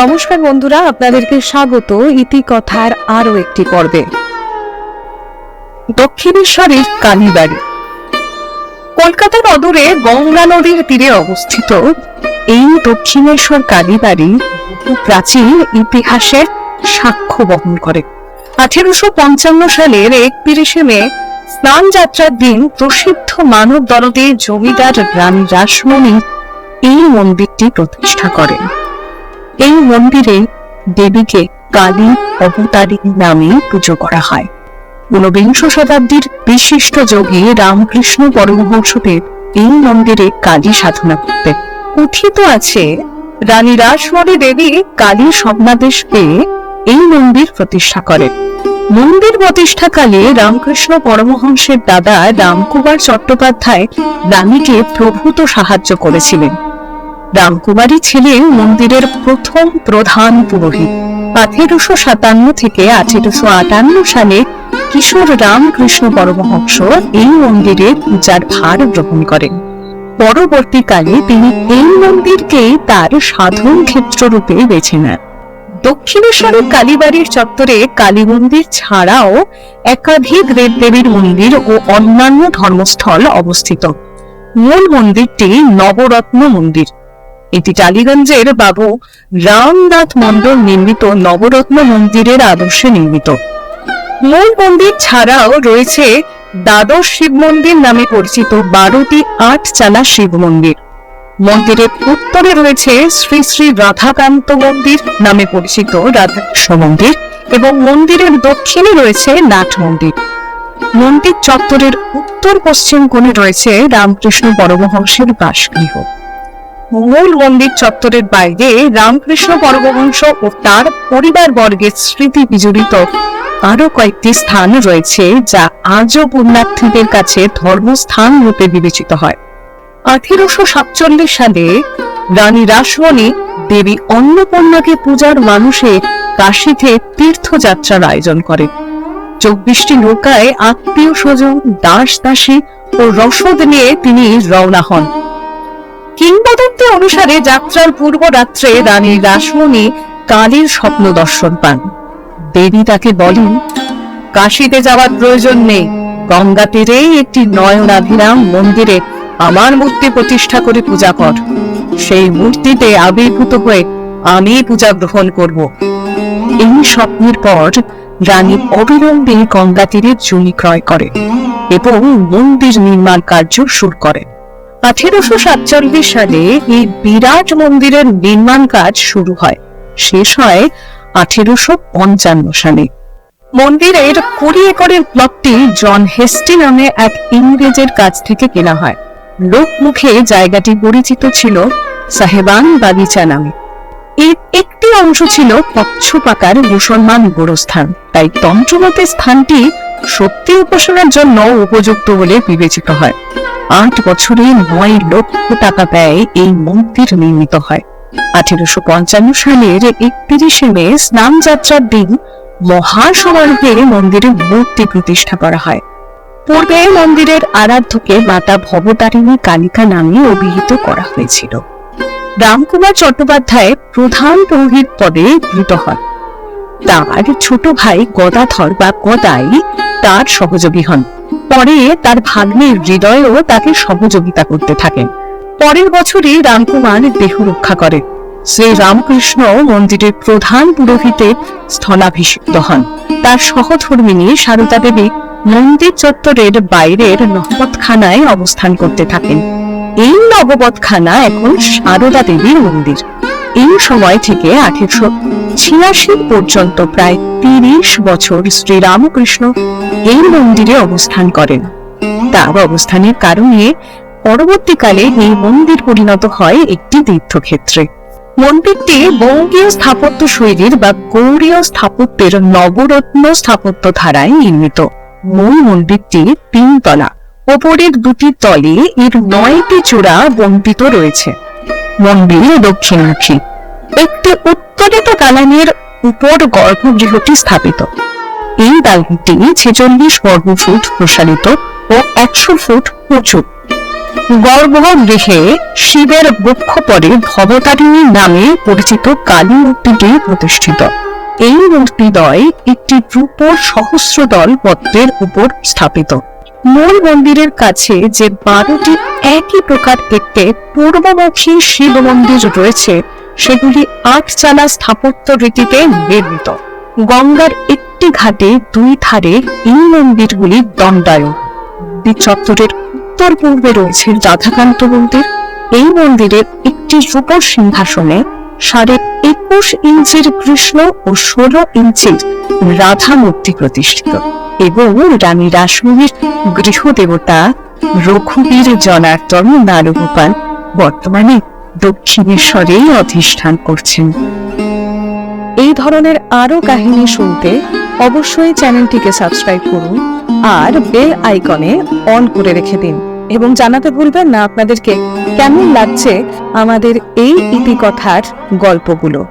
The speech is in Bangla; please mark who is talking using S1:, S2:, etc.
S1: নমস্কার বন্ধুরা, আপনাদেরকে স্বাগত ইতিকথার আরও একটি পর্বে। দক্ষিণেশ্বরের কালীবাড়ি। কলকাতার অদূরে গঙ্গা নদীর তীরে অবস্থিত এই দক্ষিণেশ্বর কালীবাড়ি প্রাচীন ইতিহাসের সাক্ষ্য বহন করে। আঠেরোশো পঞ্চান্ন সালের একত্রিশে মে স্নান যাত্রার দিন প্রসিদ্ধ মানব দরদে জমিদার রানী রাসমণি এই মন্দিরটি প্রতিষ্ঠা করেন। এই মন্দিরে দেবীকে কালী অবতারী নামে পুজো করা হয়। ঊনবিংশ শতাব্দীর বিশিষ্ট যোগী রামকৃষ্ণ পরমহংসদেব এই মন্দিরে কালী সাধনা করতেন। কথিত আছে, রানী রাসমণি দেবী কালী স্বপ্নাদেশ পেয়ে এই মন্দির প্রতিষ্ঠা করেন। মন্দির প্রতিষ্ঠাকালে রামকৃষ্ণ পরমহংসের দাদা রামকুমার চট্টোপাধ্যায় রানীকে প্রভূত সাহায্য করেছিলেন। রামকুমারী ছিলেন মন্দিরের প্রথম প্রধান পুরোহিত। আঠেরোশো সাতান্ন থেকে আঠেরোশো আটান্ন সালে কিশোর রামকৃষ্ণ পরমহংস এই মন্দিরে পূজার ভার গ্রহণ করেন। পরবর্তীকালে তিনি এই মন্দিরকে তার সাধন ক্ষেত্র রূপে বেছে নেন। দক্ষিণেশ্বরের কালীবাড়ির চত্বরে কালী মন্দির ছাড়াও একাধিক দেবদেবীর মন্দির ও অন্যান্য ধর্মস্থল অবস্থিত। মূল মন্দিরটি নবরত্ন মন্দির। এটি টালিগঞ্জের বাবু রামনাথ মন্ডল নির্মিত নবরত্ন মন্দিরের আদর্শে নির্মিত। মূল মন্দির ছাড়াও রয়েছে দ্বাদশ শিব মন্দির নামে পরিচিত বারোটি আট চালা শিব মন্দির। মন্দিরের উত্তরে রয়েছে শ্রী শ্রী রাধাকান্ত মন্দির নামে পরিচিত রাধাকৃষ্ণ মন্দির এবং মন্দিরের দক্ষিণে রয়েছে নাট মন্দির। মন্দির চত্বরের উত্তর পশ্চিম কোণে রয়েছে রামকৃষ্ণ পরমহংসের বাসগৃহ। মূল মন্দির চত্বরের বাইরে রামকৃষ্ণ পরমহংস ও তার পরিবার বর্গের স্মৃতি বিজড়িত আরও কয়েকটি স্থান রয়েছে যা আজও পুণ্যার্থীদের কাছে ধর্মস্থান রূপে বিবেচিত হয়। আঠেরোশো সাতচল্লিশ সালে রানী রাসমণি দেবী অন্নপূর্ণাকে পূজার মানুষে কাশীতে তীর্থযাত্রার আয়োজন করেন। চব্বিশটি নৌকায় আত্মীয় স্বজন, দাস দাসী ও রসদ নিয়ে তিনি রওনা হন। কিংবদন্তি অনুসারে যাত্রার পূর্ব রাত্রে রানী রাসমণি কালীর স্বপ্ন দর্শন পান। দেবী তাকে বলেন, কাশিতে যাওয়ার প্রয়োজন নেই। গঙ্গা তীরেই একটি নয়নাভিরাম মন্দিরে আমার মূর্তি প্রতিষ্ঠা করে পূজা কর। সেই মূর্তিতে আবির্ভূত হয়ে আমি পূজা গ্রহণ করব। এই স্বপ্নের পর রানী অবিলম্বে গঙ্গা তীরের জমি ক্রয় করে এবং মন্দির নির্মাণ কার্য শুরু করে আঠেরোশো সাতচল্লিশ সালে এই বিরাট মন্দিরের নির্মাণ কাজ শুরু হয়। শেষ হয় আঠেরোশো পঞ্চান্ন সালে। মন্দিরের কুড়ি একরের প্লটটি জন হেস্টি নামে এক ইংরেজের কাছ থেকে কেনা হয়। লোক মুখে জায়গাটি পরিচিত ছিল সাহেবান বাগিচা নামে। এর একটি অংশ ছিল কচ্ছ পাকার মুসলমান গোরস্থান। তাই তন্ত্রমতে স্থানটি সত্যি উপাসনার জন্য উপযুক্ত বলে বিবেচিত হয়। আট বছরে নয় লক্ষ টাকা ব্যয় এই মন্দির নির্মিত হয়। আঠেরোশো পঞ্চান্ন সালের একত্রিশে মে স্নান যাত্রার দিন মহাসমারোহে মন্দিরে মূর্তি প্রতিষ্ঠা করা হয়। পূর্বে মন্দিরের আরাধ্যকে মাতা ভবতারিণী কালিকা নামে অভিহিত করা হয়েছিল। রামকুমার চট্টোপাধ্যায় প্রধান পুরোহিত পদে ভূত হন। তার ছোট ভাই গদাধর বা গদাই তার সহযোগী হন। পরে তার ভাগ্নের হৃদয়ও তাকে সহযোগিতা করতে থাকেন পরের বছরই রামকুমার দেহ রক্ষা করে। শ্রী রামকৃষ্ণ মন্দিরের প্রধান পুরোহিতে স্থলাভিষিক্ত হন। তার সহধর্মিনী সারদা দেবী মন্দির চত্বরের বাইরের নহবতখানায় অবস্থান করতে থাকেন। এই নববতখানা এখন সারদা দেবীর মন্দির। এই সময় থেকে আঠেরোশো ছিয়াশি পর্যন্ত প্রায় তিরিশ বছর শ্রীরামকৃষ্ণ এই মন্দিরে অবস্থান করেন। তার অবস্থানের কারণে পরবর্তীকালে এই মন্দির পরিণত হয় একটি তীর্থক্ষেত্রে। মন্দিরটি বঙ্গীয় স্থাপত্য শৈলীর বা গৌরীয় স্থাপত্যের নবরত্ন স্থাপত্য ধারায় নির্মিত। মূল মন্দিরটি তিনতলা। ওপরের দুটি তলে এর নয়টি চূড়া বন্টিত রয়েছে। মন্দির দক্ষিণমুখী একটি উত্তরিত দালানের উপর গর্ভগৃহটি স্থাপিত। এই দালানটি ছেচল্লিশ বর্গ ফুট প্রসারিত ও একশো ফুট উঁচু। গর্ভগৃহে শিবের বক্ষ পরে ভবতারিণী নামে পরিচিত কালী মূর্তিটি প্রতিষ্ঠিত। এই মূর্তিদ্বয় একটি রূপোর সহস্রদল পদ্মের উপর স্থাপিত। মূল মন্দিরের কাছে যে বারোটি একই প্রকার দেখতে পূর্বমুখী শিব মন্দির রয়েছে, সেগুলি আটচালা স্থাপত্য রীতিতে নির্মিত। গঙ্গার একটি ঘাটে দুই ধারে এই মন্দিরগুলি দণ্ডায়ন চত্বরের উত্তর পূর্বে রয়েছে রাধাকান্ত মন্দির। এই মন্দিরের একটি রূপর সিংহাসনে সাড়ে একুশ ইঞ্চির কৃষ্ণ ও ষোলো ইঞ্চির রাধা মূর্তি প্রতিষ্ঠিত। এবং রানী রাসমণির গৃহদেবতা রঘুবীর জনার্দন নারগোপাল বর্তমানে দক্ষিণেশ্বরেই অধিষ্ঠান করছেন। এই ধরনের আরও কাহিনী শুনতে অবশ্যই চ্যানেলটিকে সাবস্ক্রাইব করুন আর বেল আইকনে অন করে রেখে দিন এবং জানাতে ভুলবেন না আপনাদেরকে কেমন লাগছে আমাদের এই ইতিকথার গল্পগুলো।